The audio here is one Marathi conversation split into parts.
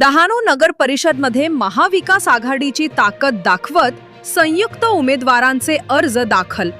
डहाणू नगर परिषदमध्ये महाविकास आघाडीची ताकद दाखवत संयुक्त उमेदवारांचे अर्ज दाखल.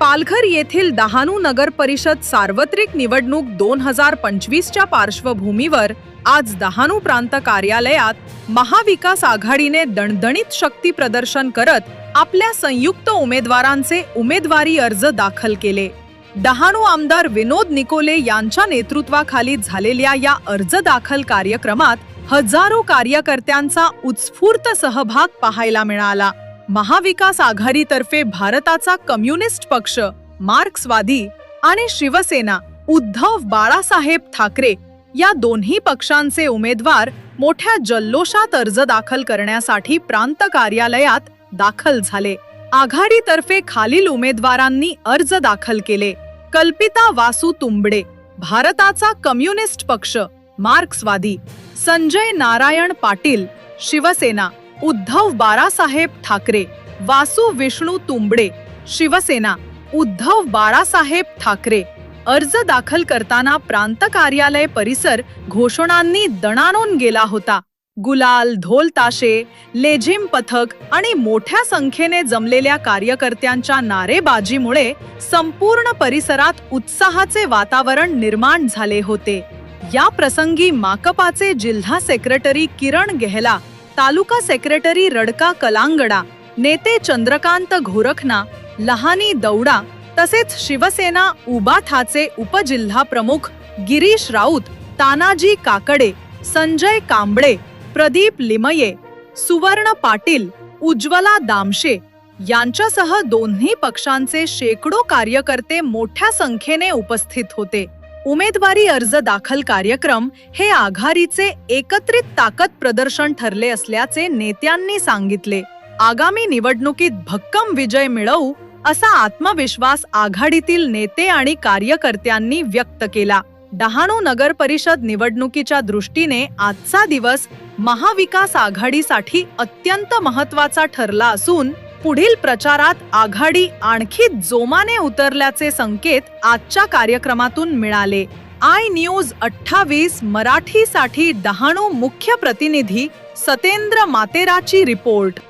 पालघर येथील डहाणू नगर परिषद सार्वत्रिक निवडणूक दोन हजार पंचवीसच्या पार्श्वभूमीवर आज डहाणू प्रांत कार्यालयात महाविकास आघाडीने दणदणीत शक्ती प्रदर्शन करत आपल्या संयुक्त उमेदवारांचे उमेदवारी अर्ज दाखल केले. डहाणू आमदार विनोद निकोले यांच्या नेतृत्वाखाली झालेल्या या अर्ज दाखल कार्यक्रमात हजारो कार्यकर्त्यांचा उत्स्फूर्त सहभाग पाहायला मिळाला. महाविकास आघाडीतर्फे भारताचा कम्युनिस्ट पक्ष मार्क्सवादी आणि शिवसेना उद्धव बाळासाहेब ठाकरे या दोन्ही पक्षांचे उमेदवार मोठ्या जल्लोषात अर्ज दाखल करण्यासाठी प्रांत कार्यालयात दाखल झाले. आघाडीतर्फे खालील उमेदवारांनी अर्ज दाखल केले. कल्पिता वासू तुंबडे भारताचा कम्युनिस्ट पक्ष मार्क्सवादी संजय नारायण पाटील शिवसेना उद्धव बाळासाहेब ठाकरे वासू विष्णू तुंबडे शिवसेना उद्धव बाळासाहेब ठाकरे अर्ज दाखल करताना प्रांत कार्यालय परिसर घोषणांनी दणाणून गेला होता. गुलाल ढोल ताशे लेझिम पथक आणि मोठ्या संख्येने जमलेल्या कार्यकर्त्यांच्या नारेबाजीमुळे संपूर्ण परिसरात उत्साहाचे वातावरण निर्माण झाले होते. या प्रसंगी माकपाचे जिल्हा सेक्रेटरी किरण गेहला तालुका सेक्रेटरी रडका कलांगडा नेते चंद्रकांत घोरखना लहानी दौडा तसेच शिवसेना उबाथाचे उपजिल्हा प्रमुख गिरीश राऊत तानाजी काकडे संजय कांबळे प्रदीप लिमये सुवर्ण पाटील उज्ज्वला दामशे यांच्यासह दोन्ही पक्षांचे शेकडो कार्यकर्ते मोठ्या संख्येने उपस्थित होते. उमेदवारी अर्ज दाखल कार्यक्रम हे आघाडीचे एकत्रित ताकद प्रदर्शन ठरले असल्याचे नेत्यांनी सांगितले. आगामी निवडणुकीत भक्कम विजय मिळवू असा आत्मविश्वास आघाडीतील नेते आणि कार्यकर्त्यांनी व्यक्त केला. डहाणू नगर परिषद निवडणुकीच्या दृष्टीने आजचा दिवस महाविकास आघाडीसाठी अत्यंत महत्त्वाचा ठरला असून पुढील प्रचारात आघाडी आणखी जोमाने उतरल्याचे संकेत आजच्या कार्यक्रमातून मिळाले. आय न्यूज अठ्ठावीस मराठीसाठी डहाणू मुख्य प्रतिनिधी सतेंद्र मातेराची रिपोर्ट.